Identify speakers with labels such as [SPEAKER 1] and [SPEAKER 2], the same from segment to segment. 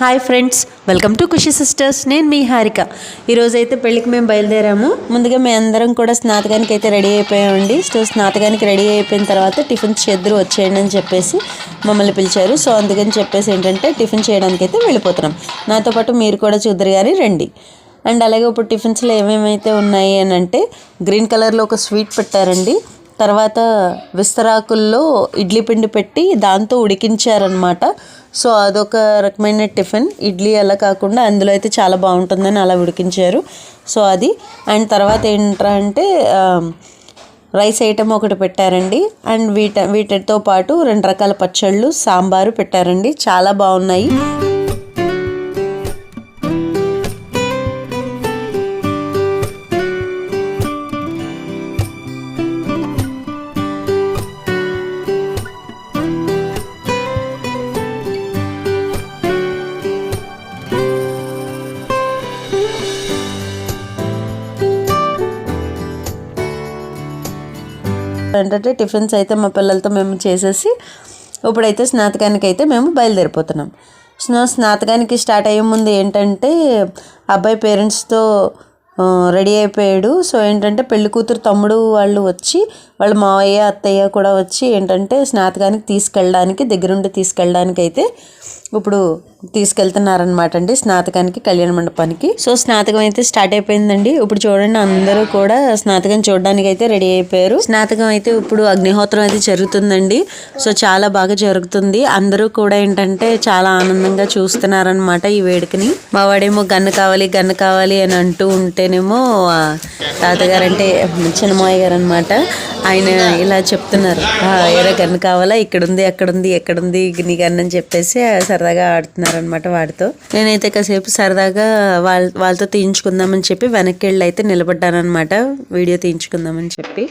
[SPEAKER 1] Hi friends welcome to Khushi sisters. నేను మీ హారిక. ఈరోజు అయితే పెళ్ళికి మేము బయలుదేరాము. ముందుగా మేము అందరం కూడా స్నాతకానికి అయితే రెడీ అయిపోయామండి. సో స్నాతకానికి రెడీ అయిపోయిన తర్వాత టిఫిన్ చేద్దరు వచ్చేయండి అని చెప్పేసి మమ్మల్ని పిలిచారు. సో అందుకని చెప్పేసి ఏంటంటే టిఫిన్ చేయడానికి అయితే వెళ్ళిపోతున్నాం. నాతో పాటు మీరు కూడా చూద్దరు కానీ రండి. అండ్ అలాగే ఇప్పుడు టిఫిన్స్లో ఏమేమైతే ఉన్నాయి అని అంటే గ్రీన్ కలర్లో ఒక స్వీట్ పెట్టారండి. తర్వాత విస్తరాకుల్లో ఇడ్లీ పిండి పెట్టి దాంతో ఉడికించారనమాట సో అదొక రకమైన టిఫిన్. ఇడ్లీ అలా కాకుండా అందులో అయితే చాలా బాగుంటుందని అలా ఉడికించారు. సో అది. అండ్ తర్వాత ఏంట్రా అంటే రైస్ ఐటమ్ ఒకటి పెట్టారండి. అండ్ వీట వీటితో పాటు రెండు రకాల పచ్చళ్ళు సాంబారు పెట్టారండి. చాలా బాగున్నాయి. ఏంటంటే టిఫిన్స్ అయితే మా పిల్లలతో మేము చేసేసి ఇప్పుడైతే స్నాతకానికి అయితే మేము బయలుదేరిపోతున్నాం. స్నో స్నాతకానికి స్టార్ట్ అయ్యే ముందు ఏంటంటే అబ్బాయి పేరెంట్స్తో రెడీ అయిపోయాడు. సో ఏంటంటే పెళ్ళి కూతురు తమ్ముడు వాళ్ళు వచ్చి వాళ్ళ మావయ్య అత్తయ్య కూడా వచ్చి ఏంటంటే స్నాతకానికి తీసుకెళ్ళడానికి దగ్గరుండి తీసుకెళ్ళడానికి అయితే ఇప్పుడు తీసుకెళ్తున్నారనమాట అండి స్నాతకానికి కళ్యాణ మండపానికి. సో స్నాతకం అయితే స్టార్ట్ అయిపోయిందండి. ఇప్పుడు చూడండి అందరూ కూడా స్నాతకం చూడడానికి అయితే రెడీ అయిపోయారు. స్నాతకం అయితే ఇప్పుడు అగ్నిహోత్రం అయితే జరుగుతుందండి. సో చాలా బాగా జరుగుతుంది. అందరూ కూడా ఏంటంటే చాలా ఆనందంగా చూస్తున్నారనమాట ఈ వేడుకని. మా వాడేమో గన్ను కావాలి గన్ను కావాలి అని అంటూ ఉంటేనేమో తాతగారు అంటే చిన్నమాయ గారు అనమాట ఆయన ఇలా చెప్తున్నారు. ఏదో గన్ కావాలా? ఇక్కడ ఉంది అక్కడ ఉంది ఎక్కడ ఉంది నీ గన్ అని చెప్పేసి సరదాగా ఆడుతున్నారు అనమాట వాడితో. నేనైతే కాసేపు సరదాగా వాళ్ళ వాళ్ళతో తీయించుకుందామని చెప్పి వెనక్కి వెళ్ళి అయితే నిలబడ్డాను అనమాట వీడియో తీయించుకుందామని చెప్పి.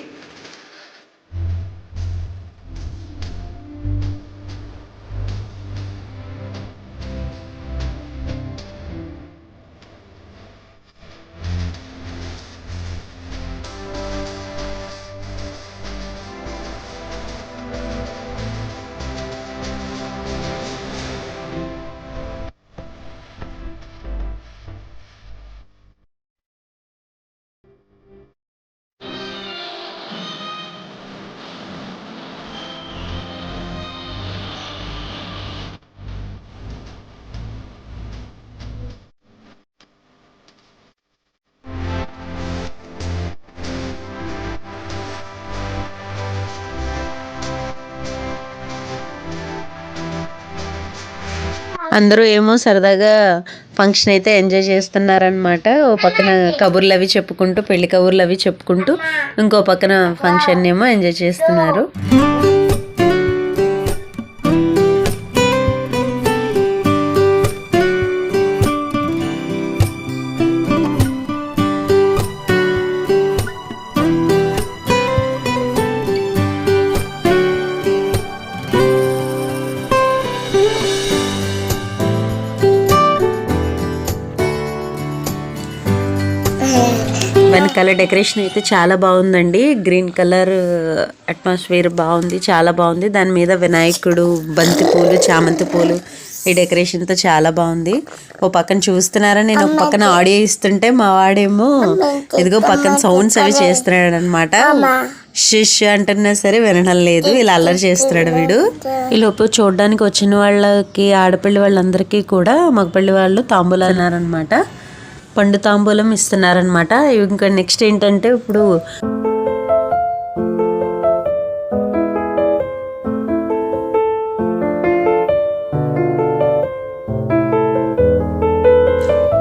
[SPEAKER 1] అందరూ ఏమో సరదాగా ఫంక్షన్ అయితే ఎంజాయ్ చేస్తున్నారనమాట ఓ పక్కన కబుర్లు అవి చెప్పుకుంటూ పెళ్ళి కబుర్లు అవి చెప్పుకుంటూ ఇంకో పక్కన ఫంక్షన్ ఏమో ఎంజాయ్ చేస్తున్నారు. వెనకాల డెకరేషన్ అయితే చాలా బాగుందండి. గ్రీన్ కలర్ అట్మాస్ఫియర్ బాగుంది చాలా బాగుంది. దాని మీద వినాయకుడు బంతి పూలు చామంతి పూలు ఈ డెకరేషన్తో చాలా బాగుంది. ఓ పక్కన చూస్తున్నారా? నేను ఒక పక్కన ఆడియో ఇస్తుంటే మా వాడేమో ఇదిగో పక్కన సౌండ్స్ అవి చేస్తున్నాడు అనమాట షిష్ అంటున్నా సరే వినడం లేదు. ఇలా అల్లరి చేస్తున్నాడు వీడు. ఈ లోపు చూడడానికి వచ్చిన వాళ్ళకి ఆడపిల్లి వాళ్ళందరికీ కూడా మగపల్లి వాళ్ళు తాంబూలాలు అన్నారనమాట పండు తాంబూలం ఇస్తున్నారనమాట ఇంకా నెక్స్ట్ ఏంటంటే ఇప్పుడు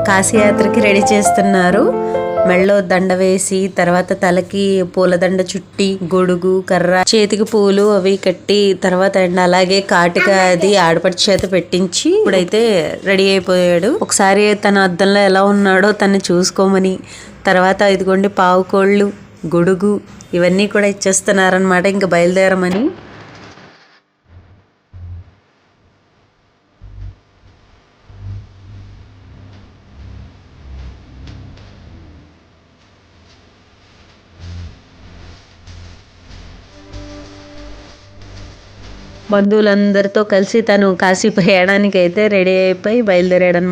[SPEAKER 1] కాశీయాత్రకి రెడీ చేస్తున్నారు. మెళ్ళో దండ వేసి తర్వాత తలకి పూలదండ చుట్టి గొడుగు కర్ర చేతికి పూలు అవి కట్టి తర్వాత అండ్ అలాగే కాటిక అది ఆడపడి చేత పెట్టించి ఇప్పుడైతే రెడీ అయిపోయాడు. ఒకసారి తన అద్దంలో ఎలా ఉన్నాడో తను చూసుకోమని తర్వాత ఇదిగోండి పావుకోళ్ళు గొడుగు ఇవన్నీ కూడా ఇచ్చేస్తున్నారనమాట ఇంకా బయలుదేరమని. బంధువులందరితో కలిసి తను కాశీ ప్రయాణానికి అయితే రెడీ అయిపోయి బయలుదేరాడు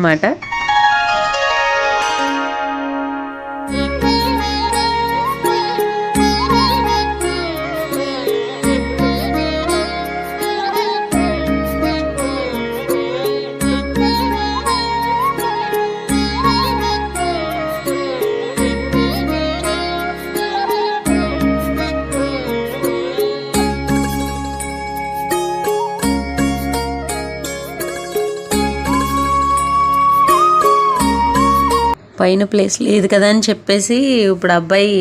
[SPEAKER 1] పైన ప్లేస్ లేదు కదా అని చెప్పేసి ఇప్పుడు అబ్బాయి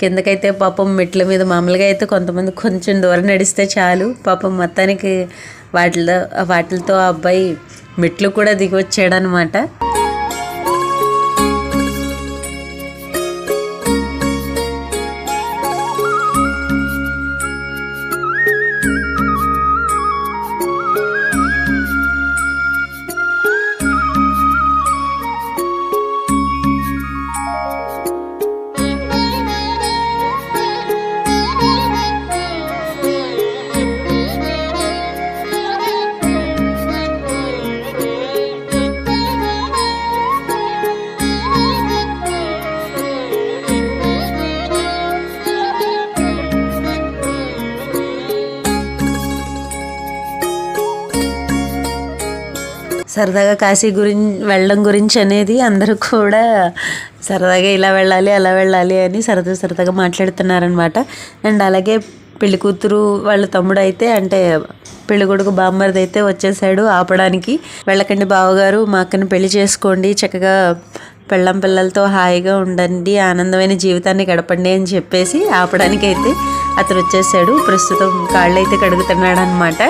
[SPEAKER 1] కిందకైతే పాపం మెట్ల మీద మామూలుగా అయితే కొంతమంది కొంచెం దూరం నడిస్తే చాలు. పాపం మొత్తానికి వాటిలో వాటితో ఆ అబ్బాయి మెట్లు కూడా దిగి వచ్చాడనమాట. సరదాగా కాశీ గురించి వెళ్ళడం గురించి అనేది అందరూ కూడా సరదాగా ఇలా వెళ్ళాలి అలా వెళ్ళాలి అని సరదా సరదాగా మాట్లాడుతున్నారనమాట అండ్ అలాగే పెళ్ళి కూతురు వాళ్ళ తమ్ముడు అయితే అంటే పెళ్ళి కొడుకు బామ్మర్ది అయితే వచ్చేసాడు ఆపడానికి. వెళ్ళకండి బావగారు మా అక్కని పెళ్ళి చేసుకోండి చక్కగా పెళ్ళం పిల్లలతో హాయిగా ఉండండి ఆనందమైన జీవితాన్ని గడపండి అని చెప్పేసి ఆపడానికి అయితే అతను వచ్చేసాడు. ప్రస్తుతం కాళ్ళు అయితే కడుగుతున్నాడు అనమాట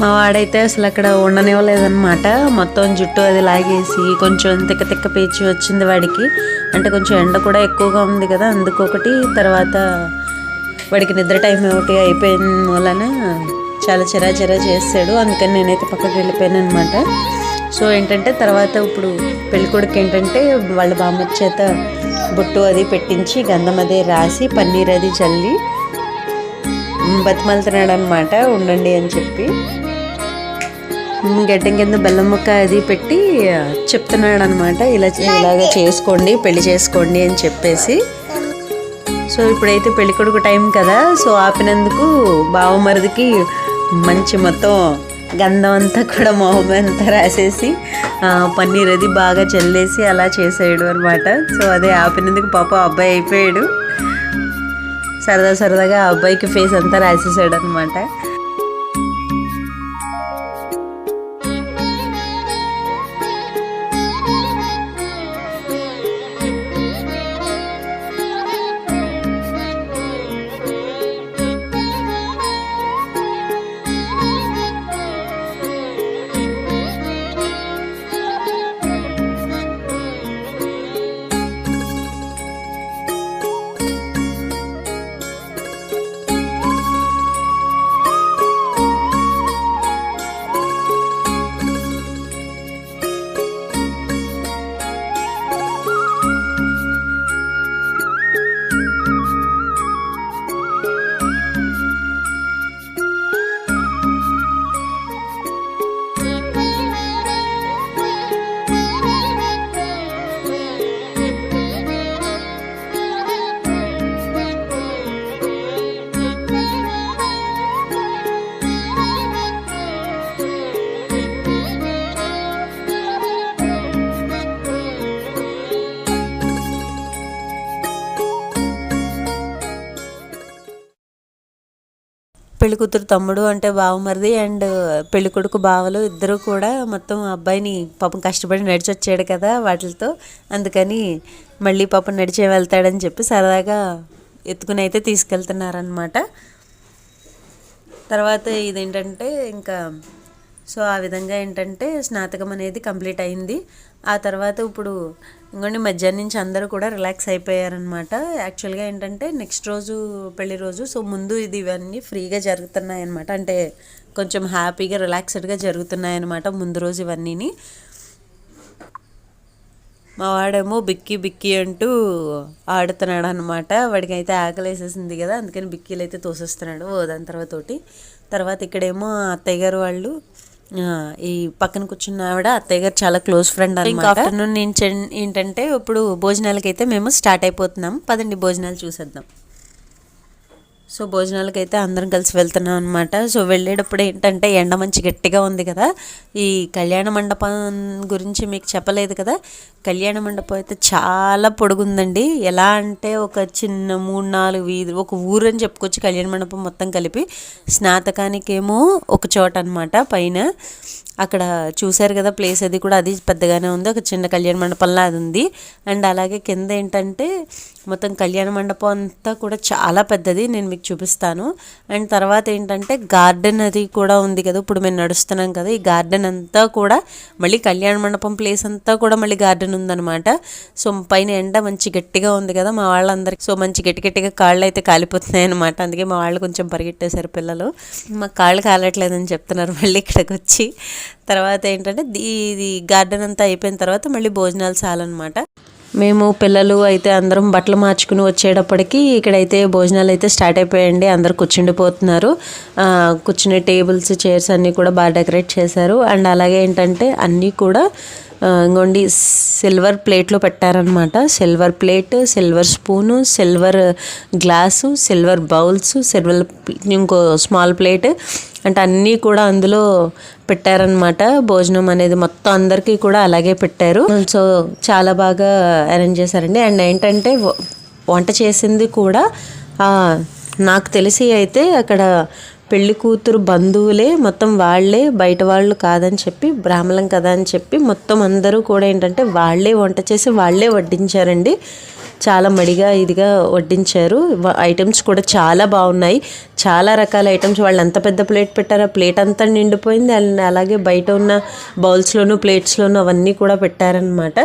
[SPEAKER 1] మా వాడైతే అసలు అక్కడ ఉండనివ్వలేదన్నమాట. మొత్తం జుట్టు అది లాగేసి కొంచెం తిక్క తిక్క పేచి వచ్చింది వాడికి. అంటే కొంచెం ఎండ కూడా ఎక్కువగా ఉంది కదా అందుకొకటి తర్వాత వాడికి నిద్ర టైం ఒకటి అయిపోయిన వలన చాలా చిరా చిరా చేస్తాడు. అందుకని నేనైతే పక్కకి వెళ్ళిపోయాను అనమాట సో ఏంటంటే తర్వాత ఇప్పుడు పెళ్ళికొడుకు ఏంటంటే వాళ్ళ బామ్మ చేత బొట్టు అది పెట్టించి గంధం అది రాసి పన్నీర్ అది చల్లి బతిమలుతున్నాడు అనమాట ఉండండి అని చెప్పి. గడ్డం కింద బెల్లం ముక్క అది పెట్టి చెప్తున్నాడు అనమాట ఇలా ఇలాగ చేసుకోండి పెళ్ళి చేసుకోండి అని చెప్పేసి. సో ఇప్పుడైతే పెళ్ళి కొడుకు టైం కదా సో ఆపినందుకు బావమరిదికి మంచి మొత్తం గంధం అంతా కూడా మొహం అంతా రాసేసి పన్నీర్ అది బాగా చల్లేసి అలా చేసాడు అనమాట సో అదే ఆపినందుకు పాప అబ్బాయి అయిపోయాడు. సరదా సరదాగా ఆ అబ్బాయికి ఫేస్ అంతా రాసేసాడు అనమాట పెళ్ళి కూతురు తమ్ముడు అంటే బావమరిది అండ్ పెళ్ళి కొడుకు బావలు ఇద్దరు కూడా మొత్తం అబ్బాయిని పాపం కష్టపడి నడిచి వచ్చాడు కదా వాటితో. అందుకని మళ్ళీ పాపం నడిచే వెళ్తాడని చెప్పి సరదాగా ఎత్తుకుని అయితే తీసుకెళ్తున్నారనమాట తర్వాత ఇదేంటంటే ఇంకా సో ఆ విధంగా ఏంటంటే స్నాతకం అనేది కంప్లీట్ అయింది. ఆ తర్వాత ఇప్పుడు ఇంకోండి మధ్యాహ్నం నుంచి అందరూ కూడా రిలాక్స్ అయిపోయారనమాట యాక్చువల్గా ఏంటంటే నెక్స్ట్ రోజు పెళ్ళి రోజు సో ముందు ఇది ఇవన్నీ ఫ్రీగా జరుగుతున్నాయి అనమాట అంటే కొంచెం హ్యాపీగా రిలాక్స్డ్గా జరుగుతున్నాయి అనమాట ముందు రోజు ఇవన్నీని. మా వాడేమో బిక్కి బిక్కి అంటూ ఆడుతున్నాడు అనమాట వాడికి అయితే ఆకలి వేసేసింది కదా అందుకని బిక్కీలు అయితే తోసేస్తున్నాడు ఓ దాని తర్వాత ఒకటి తర్వాత ఇక్కడేమో అత్తయ్య గారు వాళ్ళు ఈ పక్కన కూర్చున్న ఆవిడ అత్తయ్య గారు చాలా క్లోజ్ ఫ్రెండ్ ఇంకా ఆఫ్టర్నూన్ ఏంటంటే ఇప్పుడు భోజనాలకైతే మేము స్టార్ట్ అయిపోతున్నాం. పదండి భోజనాలు చూసేద్దాం. సో భోజనాలకైతే అందరం కలిసి వెళ్తున్నాం అనమాట సో వెళ్ళేటప్పుడు ఏంటంటే ఎండ మంచి గట్టిగా ఉంది కదా. ఈ కళ్యాణ మండపం గురించి మీకు చెప్పలేదు కదా. కళ్యాణ మండపం అయితే చాలా పొడుగుందండి. ఎలా అంటే ఒక చిన్న మూడు నాలుగు వీధి ఒక ఊరు అని చెప్పుకోవచ్చు. కళ్యాణ మండపం మొత్తం కలిపి స్నాతకానికేమో ఒక చోట అనమాట పైన. అక్కడ చూశారు కదా ప్లేస్ అది కూడా. అది పెద్దగానే ఉంది. ఒక చిన్న కళ్యాణ మండపంలా అది ఉంది. అండ్ అలాగే కింద ఏంటంటే మొత్తం కళ్యాణ మండపం అంతా కూడా చాలా పెద్దది. నేను మీకు చూపిస్తాను. అండ్ తర్వాత ఏంటంటే గార్డెన్ అది కూడా ఉంది కదా. ఇప్పుడు మేము నడుస్తున్నాం కదా. ఈ గార్డెన్ అంతా కూడా మళ్ళీ కళ్యాణ మండపం ప్లేస్ అంతా కూడా మళ్ళీ గార్డెన్ ఉందన్నమాట. సో పైన ఎండ మంచి గట్టిగా ఉంది కదా మా వాళ్ళందరికీ సో మంచి గట్టి గట్టిగా కాళ్ళు అయితే కాలిపోతున్నాయి అనమాట అందుకే మా వాళ్ళు కొంచెం పరిగెట్టేశారు పిల్లలు. మా కాళ్ళు కాలట్లేదని చెప్తున్నారు మళ్ళీ ఇక్కడికి వచ్చి. తర్వాత ఏంటంటే ఇది గార్డెన్ అంతా అయిపోయిన తర్వాత మళ్ళీ భోజనాలు చాలన్నమాట. మేము పిల్లలు అయితే అందరం బట్టలు మార్చుకుని వచ్చేటప్పటికి ఇక్కడైతే భోజనాలు అయితే స్టార్ట్ అయిపోయాయండి. అందరు కూర్చుండిపోతున్నారు. కూర్చునే టేబుల్స్ చైర్స్ అన్నీ కూడా బాగా డెకరేట్ చేశారు. అండ్ అలాగే ఏంటంటే అన్నీ కూడా ఇంకోండి సిల్వర్ ప్లేట్లో పెట్టారనమాట silver plate silver spoon silver glass silver bowls silver ఇంకో స్మాల్ ప్లేట్. అంటే అన్నీ కూడా అందులో పెట్టారనమాట భోజనం అనేది మొత్తం అందరికీ కూడా అలాగే పెట్టారు. సో చాలా బాగా అరేంజ్ చేశారండి. అండ్ ఏంటంటే వంట చేసింది కూడా నాకు తెలిసి అయితే అక్కడ పెళ్ళి కూతురు బంధువులే మొత్తం వాళ్ళే బయట వాళ్ళు కాదని చెప్పి బ్రాహ్మణం కదా అని చెప్పి మొత్తం అందరూ కూడా ఏంటంటే వాళ్ళే వంట చేసి వాళ్ళే వడ్డించారండి. చాలా మడిగా ఇదిగా వడ్డించారు. ఐటమ్స్ కూడా చాలా బాగున్నాయి. చాలా రకాల ఐటమ్స్ వాళ్ళు అంత పెద్ద ప్లేట్ పెట్టారు. ఆ ప్లేట్ అంతా నిండిపోయింది. అండ్ అలాగే బయట ఉన్న బౌల్స్లోను ప్లేట్స్లోను అవన్నీ కూడా పెట్టారనమాట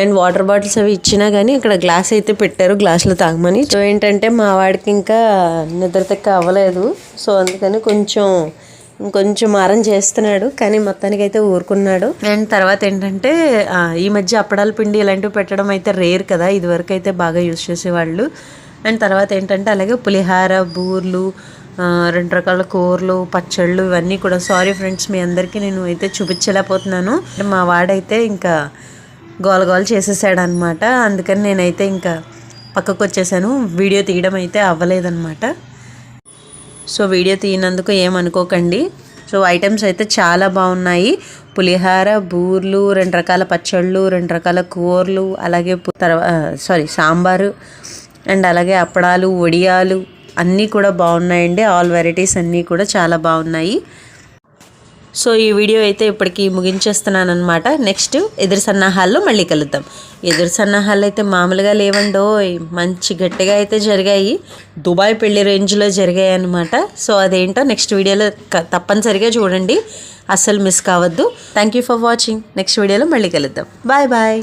[SPEAKER 1] అండ్ వాటర్ బాటిల్స్ అవి ఇచ్చినా కానీ ఇక్కడ గ్లాస్ అయితే పెట్టారు. గ్లాసులో తాగమని. సో ఏంటంటే మా వాడికి ఇంకా నిద్ర తెక్క అవ్వలేదు. సో అందుకని కొంచెం ఇంకొంచెం మారం చేస్తున్నాడు కానీ మొత్తానికి అయితే ఊరుకున్నాడు. అండ్ తర్వాత ఏంటంటే ఈ మధ్య అప్పడాల పిండి ఇలాంటివి పెట్టడం అయితే రేర్ కదా ఇదివరకు అయితే బాగా యూస్ చేసేవాళ్ళు. అండ్ తర్వాత ఏంటంటే అలాగే పులిహార బూర్లు రెండు రకాల కూరలు పచ్చళ్ళు ఇవన్నీ కూడా. సారీ ఫ్రెండ్స్ మీ అందరికీ నేను అయితే చూపించలేకపోతున్నాను. మా వాడైతే ఇంకా గోల చేసేసాడు అనమాట అందుకని నేనైతే ఇంకా పక్కకు వచ్చేసాను వీడియో తీయడం అయితే అవ్వలేదన్నమాట. సో వీడియో తీయనందుకు ఏమనుకోకండి. సో ఐటమ్స్ అయితే చాలా బాగున్నాయి. పులిహార బూర్లు రెండు రకాల పచ్చళ్ళు రెండు రకాల కూరలు అలాగే తర్వాత సారీ సాంబారు అండ్ అలాగే అప్పడాలు వడియాలు అన్నీ కూడా బాగున్నాయండి. ఆల్ వెరైటీస్ అన్నీ కూడా చాలా బాగున్నాయి. సో ఈ వీడియో అయితే ఇప్పటికి ముగించేస్తున్నాను అనమాట నెక్స్ట్ ఎదురు సన్నాహాల్లో మళ్ళీ కలుద్దాం. ఎదురు సన్నాహాలు అయితే మామూలుగా లేవండో మంచి గట్టిగా అయితే జరిగాయి. దుబాయ్ పెళ్ళి రేంజ్లో జరిగాయి అనమాట సో అదేంటో నెక్స్ట్ వీడియోలో క- తప్పనిసరిగా చూడండి. అస్సలు మిస్ కావద్దు. Thank you for watching next వీడియోలో మళ్ళీ కలుద్దాం. Bye bye